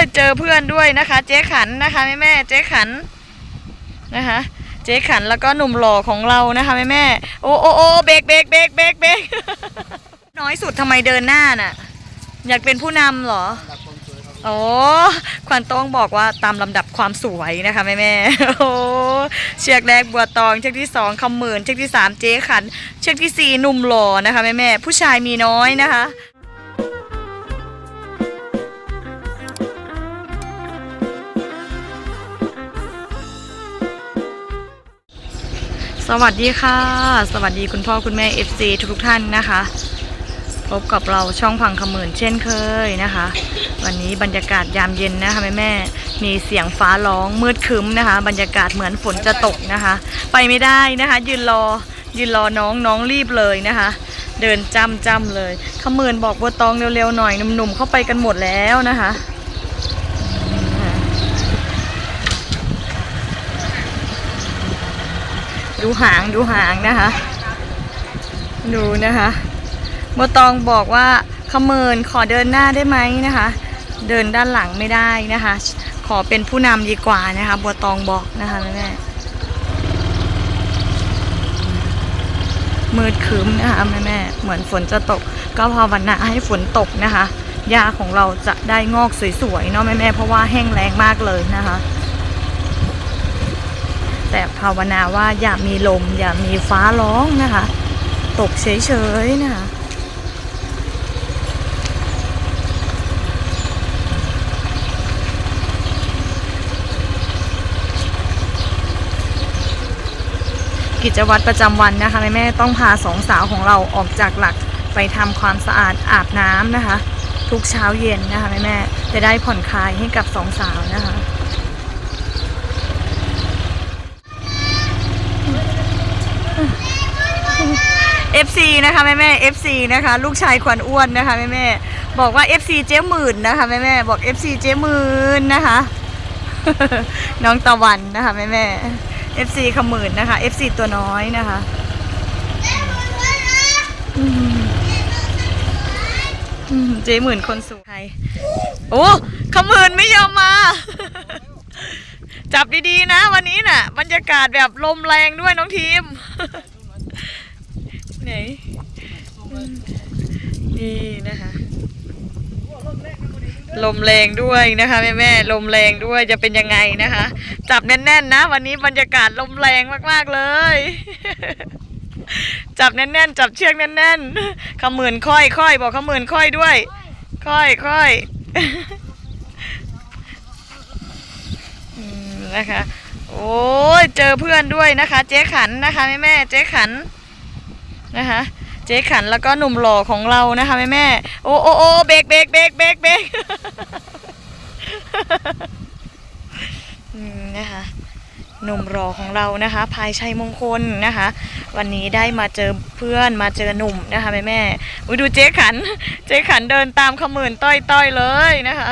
ยเจอเพื่อนด้วยนะคะ เจ๊ขันนะคะแม่แม่ๆเจ๊ขันนะคะเจ๊ขันแล้วก็หนุ่มหล่อของเรานะคะแม่แม่ๆโอ้โอ้โอ้เบรกเบรกเบรกเบรกเบรกน้อยสุดทำไมเดินหน้าน่ะ อยากเป็นผู้นำเหรอโอ้ควันโต้องบอกว่าตามลำดับความสวยนะคะแม่แม่ๆโอ้เชือกแรกบัวตอง เชือกที่สองคำหมื่นเชือกที่สามเจ๊ขัน เชือกที่สี่หนุ่มหล่อนะคะแม่แม่ๆผู้ชายมีน้อยนะคะ สวัสดีค่ะ สวัสดีคุณพ่อคุณแม่ FC ทุกๆท่านนะคะ พบกับเราช่องพังขมื่นเช่นเคยนะคะ วันนี้บรรยากาศยามเย็นนะคะแม่แม่มีเสียงฟ้าร้องมืดครึ้มนะคะ บรรยากาศเหมือนฝนจะตกนะคะ ไปไม่ได้นะคะ ยืนรอยืนรอน้องน้องรีบเลยนะคะ เดินจ้ำจ้ำเลยขมื่นบอกบัวตองเร็วๆหน่อยหนุ่มๆเข้าไปกันหมดแล้วนะคะ ดูหางดูหางนะคะ ดูนะคะบัวตองบอกว่าขเมินขอเดินหน้าได้ไหมนะคะ เดินด้านหลังไม่ได้นะคะ ขอเป็นผู้นำดีกว่านะคะบัวตองบอกนะคะแม่แม่มืดครึ้มนะคะแม่แม่เหมือนฝนจะตก ก็ภาวนาให้ฝนตกนะคะหญ้าของเราจะได้งอกสวยๆเนาะแม่แม่เพราะว่าแห้งแล้งมากเลยนะคะ แต่ภาวนาว่าอย่ามีลม อย่ามีฟ้าร้องนะคะ ตกเฉยๆนะคะกิจวัตรประจำวันนะคะแม่แม่ต้องพาสองสาวของเราออกจากหลักไปทำความสะอาดอาบน้ำนะคะ ทุกเช้าเย็นนะคะแม่แม่จะได้ผ่อนคลายให้กับสองสาวนะคะ FC นะคะแม่แม่ FC นะคะ ลูกชายขวัญอ้วนนะคะแม่แม่บอกว่า FC เจ๊หมื่นนะคะแม่แม่บอก FC เจ๊หมื่นนะคะ น้องตะวันนะคะแม่แม่ FC ขมื่นนะคะ FC ตัวน้อยนะคะเจ๊หมื่นคนสวยโอ้ขมื่นไม่ยอมมา จับดีๆนะ วันนี้น่ะ บรรยากาศแบบลมแรงด้วยน้องทีม ไหน นี่นะคะ ลมแรงด้วยนะคะแม่แม่ลมแรงด้วยจะเป็นยังไงนะคะ จับแน่นๆนะ วันนี้บรรยากาศลมแรงมากๆเลย จับแน่นๆ จับเชือกแน่นๆขมืนค่อยค่อยบอกขมืนค่อยด้วย ค่อยค่อยนะคะ โอ้ยเจอเพื่อนด้วยนะคะ เจ๊ขันนะคะแม่แม่เจ๊ขัน นะคะเจ๊ขันแล้วก็หนุ่มหล่อของเรานะคะแม่แม่โอ้โอ้โอ้เบรกเบรกเบรกเบรกเบรกนะคะหนุ่มหล่อของเรานะคะภายชัยมงคลนะคะ วันนี้ได้มาเจอเพื่อนมาเจอหนุ่มนะคะแม่แม่อุ้ยดูเจ๊ขัน เจ๊ขันเดินตามขมื่นต้อยต้อยเลยนะคะ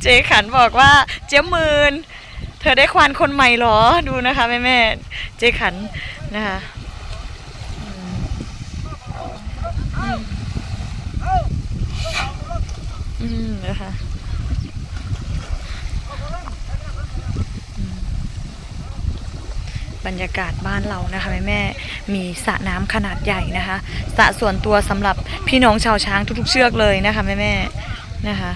เจ๊ขันบอกว่าเจ๊มื่น เธอได้ควานคนใหม่เหรอ ดูนะคะแม่แม่เจขันนะคะอืมอืมนะคะอืมบรรยากาศบ้านเรานะคะแม่แม่มีสระน้ำขนาดใหญ่นะคะสระส่วนตัวสำหรับพี่น้องชาวช้างทุกๆเชือกเลยนะคะแม่แม่นะคะ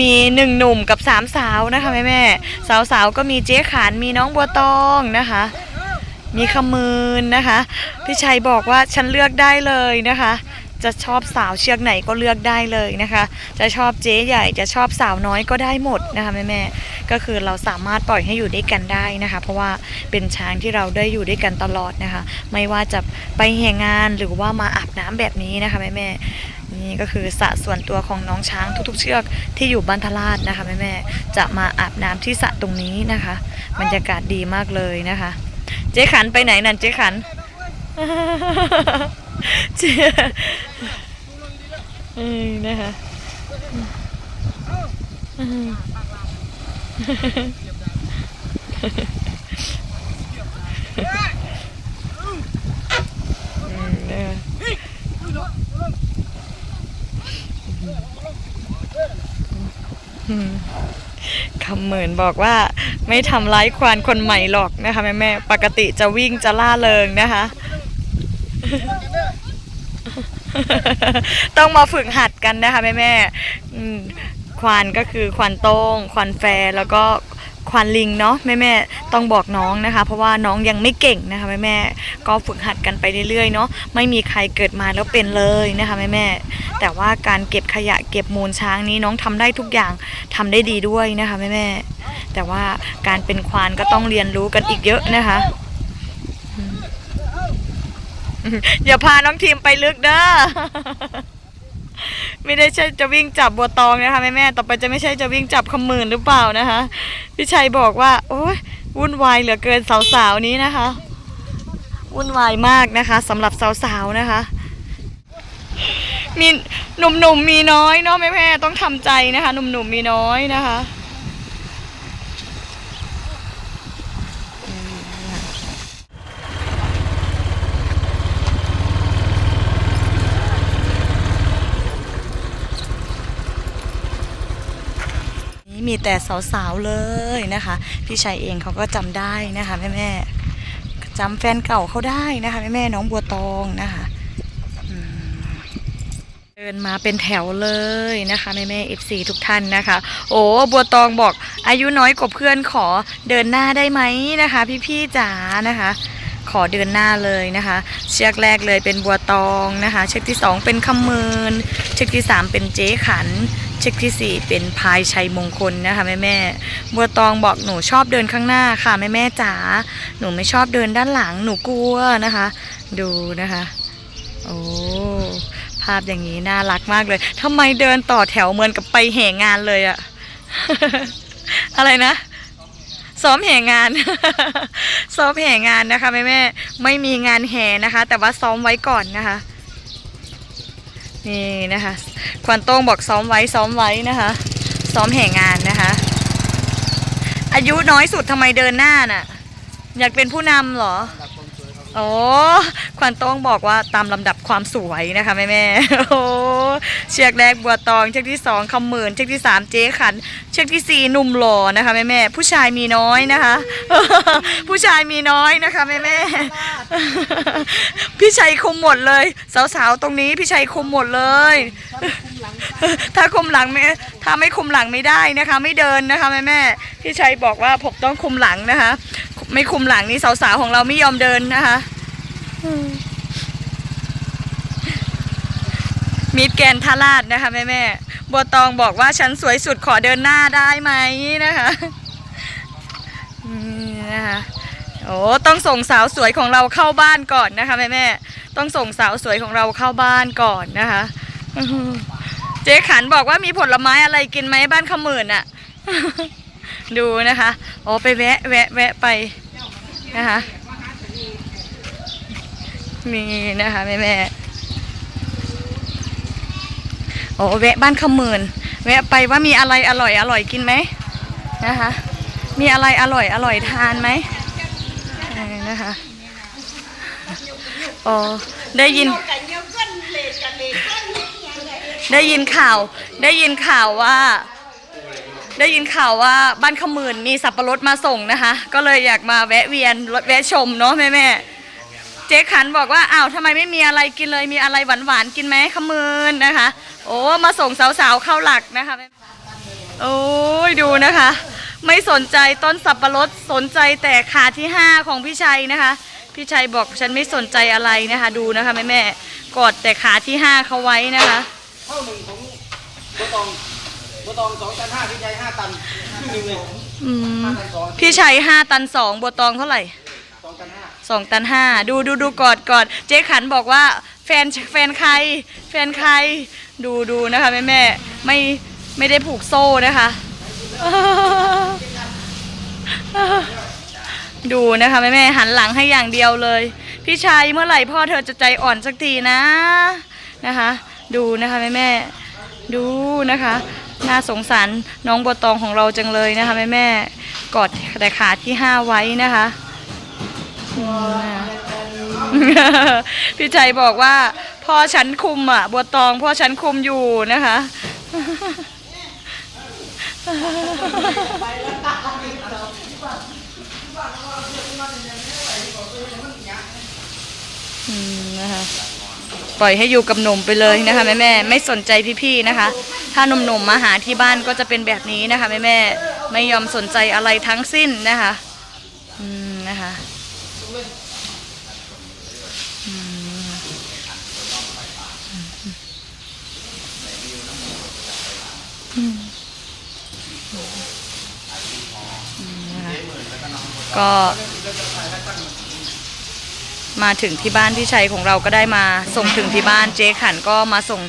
มีหนึ่งหนุ่มกับสามสาวนะคะแม่แม่สาวสาวๆก็มีเจ๊ขานมีน้องบัวตองนะคะ มีขมืนนะคะ พี่ชัยบอกว่าฉันเลือกได้เลยนะคะ จะชอบสาวเชือกไหนก็เลือกได้เลยนะคะ จะชอบเจ๊ใหญ่จะชอบสาวน้อยก็ได้หมดนะคะแม่แม่ก็คือเราสามารถปล่อยให้อยู่ด้วยกันได้นะคะ เพราะว่าเป็นช้างที่เราได้อยู่ด้วยกันตลอดนะคะ ไม่ว่าจะไปแห่งานหรือว่ามาอาบน้ำแบบนี้นะคะแม่แม่ นี่ก็คือสระส่วนตัวของน้องช้างทุกๆ เชือกที่อยู่บ้านทลาดนะคะแม่แม่ๆจะมาอาบน้ำที่สระตรงนี้นะคะบรรยากาศดีมากเลยนะคะ เจ๊ขันไปไหนนั่นเจ๊ขันเจ๊เออนะคะ อืมอืมเนี่ยอืม คำเหมือนบอกว่าไม่ทำร้ายควานคนใหม่หรอกนะคะแม่แม่ปกติจะวิ่งจะล่าเริงนะคะ ต้องมาฝึกหัดกันนะคะแม่แม่ควานก็คือควานโต้งควานแฟร์แล้วก็ควานลิงเนาะแม่แม่ต้องบอกน้องนะคะ เพราะว่าน้องยังไม่เก่งนะคะแม่แม่ก็ฝึกหัดกันไปเรื่อยๆเนาะไม่มีใครเกิดมาแล้วเป็นเลยนะคะแม่แม่ แต่ว่าการเก็บขยะเก็บมูลช้างนี้น้องทำได้ทุกอย่างทำได้ดีด้วยนะคะแม่แม่แต่ว่าการเป็นควานก็ต้องเรียนรู้กันอีกเยอะนะคะอย่าพาน้องทีมไปลึกเด้อไม่ได้ใช่จะวิ่งจับบัวตองนะคะแม่แม่ต่อไปจะไม่ใช่จะวิ่งจับขมืนหรือเปล่านะคะพี่ชัยบอกว่า โอ้ยวุ่นวายเหลือเกินสาวๆนี้นะคะ วุ่นวายมากนะคะสำหรับสาวๆนะคะ มีหนุ่มๆมีน้อยเนาะแม่แม่ต้องทำใจนะคะ หนุ่มๆมีน้อยนะคะนี่มีแต่สาวๆเลยนะคะ พี่ชัยเองเขาก็จำได้นะคะแม่แม่จำแฟนเก่าเขาได้นะคะแม่แม่น้องบัวตองนะคะ เดินมาเป็นแถวเลยนะคะแม่แม่เอฟซีทุกท่านนะคะ โอ้บัวตองบอกอายุน้อยกว่าเพื่อนขอเดินหน้าได้ไหมนะคะ พี่ๆจ๋านะคะ ขอเดินหน้าเลยนะคะ เชือกแรกเลยเป็นบัวตองนะคะ เชือกที่สองเป็นคำมืนเชือกที่สามเป็นเจ๊ขันเชือกที่สี่เป็นพายชัยมงคลนะคะแม่แม่บัวตองบอกหนูชอบเดินข้างหน้าค่ะแม่แม่จ๋าหนูไม่ชอบเดินด้านหลังหนูกลัวนะคะ ดูนะคะ โอ้ ภาพอย่างนี้น่ารักมากเลยทำไมเดินต่อแถวเหมือนกับไปแห่งานเลยอะ อะไรนะซ้อมแห่งาน ซ้อมแห่งานนะคะแม่แม่ไม่มีงานแห่นะคะ แต่ว่าซ้อมไว้ก่อนนะคะ นี่นะคะ ควันโต้งบอกซ้อมไว้ซ้อมไว้นะคะ ซ้อมแห่งานนะคะ อายุน้อยสุดทำไมเดินหน้าน่ะ อยากเป็นผู้นำเหรอ โอ้ ควันต้องบอกว่าตามลำดับความสวยนะคะแม่แม่โอ้เชือกแรกบัวตองเชือกที่สองคำหมื่นเชือกที่สามเจ๊ขัน เชือกที่สี่หนุ่มหล่อนะคะแม่แม่ผู้ชายมีน้อยนะคะ ผู้ชายมีน้อยนะคะแม่แม่พี่ชัยคุมหมดเลย สาวๆตรงนี้พี่ชัยคุมหมดเลย ถ้าคุมหลังไม่ถ้าไม่คุมหลังไม่ได้นะคะ ไม่เดินนะคะแม่แม่พี่ชัยบอกว่าผมต้องคุมหลังนะคะ ไม่คุมหลังนี่สาวๆของเราไม่ยอมเดินนะคะ มิดแกนทาราดนะคะแม่แม่บัวตองบอกว่าฉันสวยสุดขอเดินหน้าได้ไหมนะคะนี่นะคะโอ้ต้องส่งสาวสวยของเราเข้าบ้านก่อนนะคะแม่แม่ต้องส่งสาวสวยของเราเข้าบ้านก่อนนะคะเจ๊ขันบอกว่ามีผลไม้อะไรกินไหมบ้านขมื่นอะดูนะคะโอ้ไปแวะแวะแวะไปนะคะ นี่นะคะแม่แม่โอ้แวะบ้านขมื่นแวะไปว่ามีอะไรอร่อยอร่อยกินไหมนะคะ มีอะไรอร่อยอร่อยทานไหมนะคะโอ้ได้ยิน ได้ยินข่าว ได้ยินข่าวว่า ได้ยินข่าวว่าบ้านขมืนมีสับปะรดมาส่งนะคะ ก็เลยอยากมาแวะเวียนแวะชมเนาะแม่แม่ เจ๊ขันบอกว่าอ้าวทำไมไม่มีอะไรกินเลยมีอะไรหวานหวานๆกินไหมขมื่นนะคะ โอ้มาส่งสาวๆเข้าหลักนะคะโอ้ยดูนะคะ ไม่สนใจต้นสับปะรดสนใจแต่ขาที่ห้าของพี่ชัยนะคะ พี่ชัยบอกฉันไม่สนใจอะไรนะคะ ดูนะคะแม่แม่ๆกอดแต่ขาที่ห้าเขาไว้นะคะเท่าหนึ่งของบัวตองบัวตองสองตันห้าพี่ชัยห้าตันครึ่งหนึ่งเลยอืมห้าตันสองพี่ชัยห้าตันสองบัวตองเท่าไหร่ สองตันห้าดูดูดูกอดกอดเจ๊ขันบอกว่าแฟนแฟนใคร แฟนใคร ดูดูนะคะแม่แม่ไม่ไม่ได้ผูกโซ่นะคะดูนะคะแม่แม่หันหลังให้อย่างเดียวเลย พี่ชัยเมื่อไหร่พ่อเธอจะใจอ่อนสักทีนะนะคะ ดูนะคะแม่แม่ดูนะคะน่าสงสารน้องบัวตองของเราจังเลยนะคะแม่แม่กอดแต่ขาที่ห้าไว้นะคะ พี่ชัยบอกว่า พ่อฉันคุมอะบัวตองพ่อฉันคุมอยู่นะคะ ปล่อยให้อยู่กับหนุ่มไปเลยนะคะแม่แม่ไม่สนใจพี่ๆนะคะ ถ้าหนุ่มๆมาหาที่บ้านก็จะเป็นแบบนี้นะคะแม่แม่ไม่ยอมสนใจอะไรทั้งสิ้นนะคะอืมนะคะอืมอืมนะคะ ก็มาถึงที่บ้านพี่ชัยของเราก็ได้มาส่งถึงที่บ้านเจ๊ขันก็มาส่ง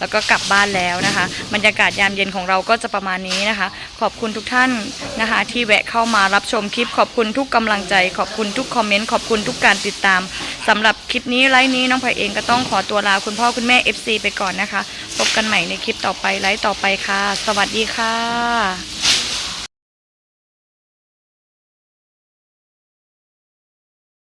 แล้วก็กลับบ้านแล้วนะคะ บรรยากาศยามเย็นของเราก็จะประมาณนี้นะคะ ขอบคุณทุกท่านนะคะ ที่แวะเข้ามารับชมคลิป ขอบคุณทุกกำลังใจ ขอบคุณทุกคอมเมนต์ขอบคุณทุกการติดตามสำหรับคลิปนี้ไลฟ์นี้น้องไผ่เองก็ต้องขอตัวลาคุณพ่อคุณแม่ FC ไปก่อนนะคะพบกันใหม่ในคลิปต่อไปไลฟ์ต่อไปค่ะ สวัสดีค่ะ